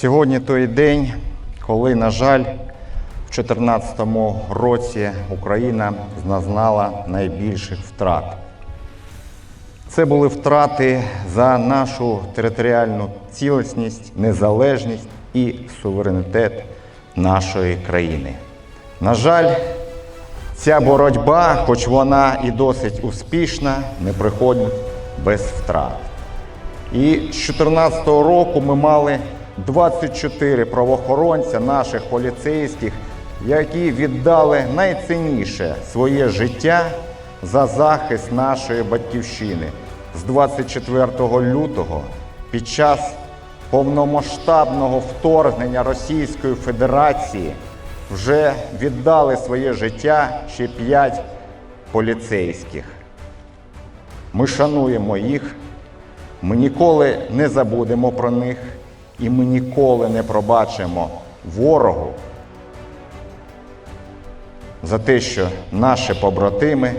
Сьогодні той день, коли, на жаль, в 2014 році Україна зазнала найбільших втрат. Це були втрати за нашу територіальну цілісність, незалежність і суверенітет нашої країни. На жаль, ця боротьба, хоч вона і досить успішна, не приходить без втрат. І з 2014 року ми мали 24 правоохоронця наших поліцейських, які віддали найцінніше своє життя за захист нашої батьківщини. З 24 лютого під час повномасштабного вторгнення Російської Федерації вже віддали своє життя ще 5 поліцейських. Ми шануємо їх, ми ніколи не забудемо про них і ми ніколи не пробачимо ворогу за те, що наші побратими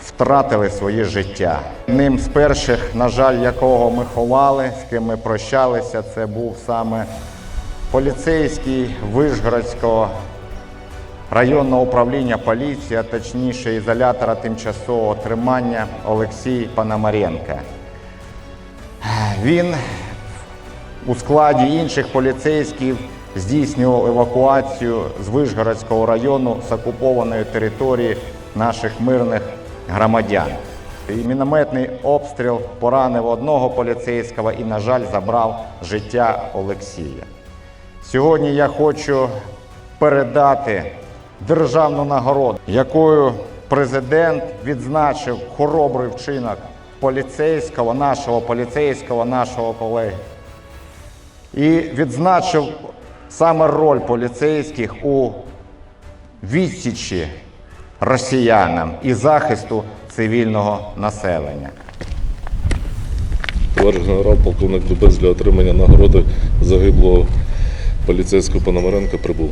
втратили своє життя. Ним з перших, на жаль, якого ми ховали, з ким ми прощалися, це був саме поліцейський Вишгородського районного управління поліції, а точніше ізолятора тимчасового тримання Олексій Пономаренко. Він у складі інших поліцейських здійснював евакуацію з Вишгородського району з окупованої території наших мирних громадян. І мінометний обстріл поранив одного поліцейського і, на жаль, забрав життя Олексія. Сьогодні я хочу передати державну нагороду, якою президент відзначив хоробрий вчинок поліцейського, нашого поліцейського, нашого колеги. І відзначив саме роль поліцейських у відсічі росіянам і захисту цивільного населення. Товариш генерал, полковник Дубець для отримання нагороди загиблого поліцейського Пономаренка прибув.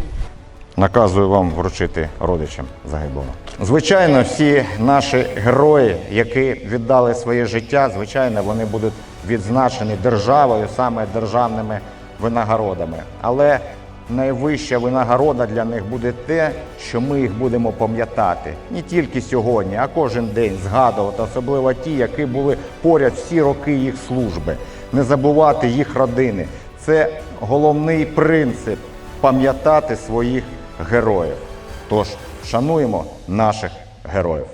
Наказую вам вручити родичам загиблого. Звичайно, всі наші герої, які віддали своє життя, звичайно, вони будуть відзначені державою, саме державними винагородами. Але найвища винагорода для них буде те, що ми їх будемо пам'ятати не тільки сьогодні, а кожен день згадувати, особливо ті, які були поряд всі роки їх служби, не забувати їх родини. Це головний принцип пам'ятати своїх героїв. Тож шануємо наших героїв.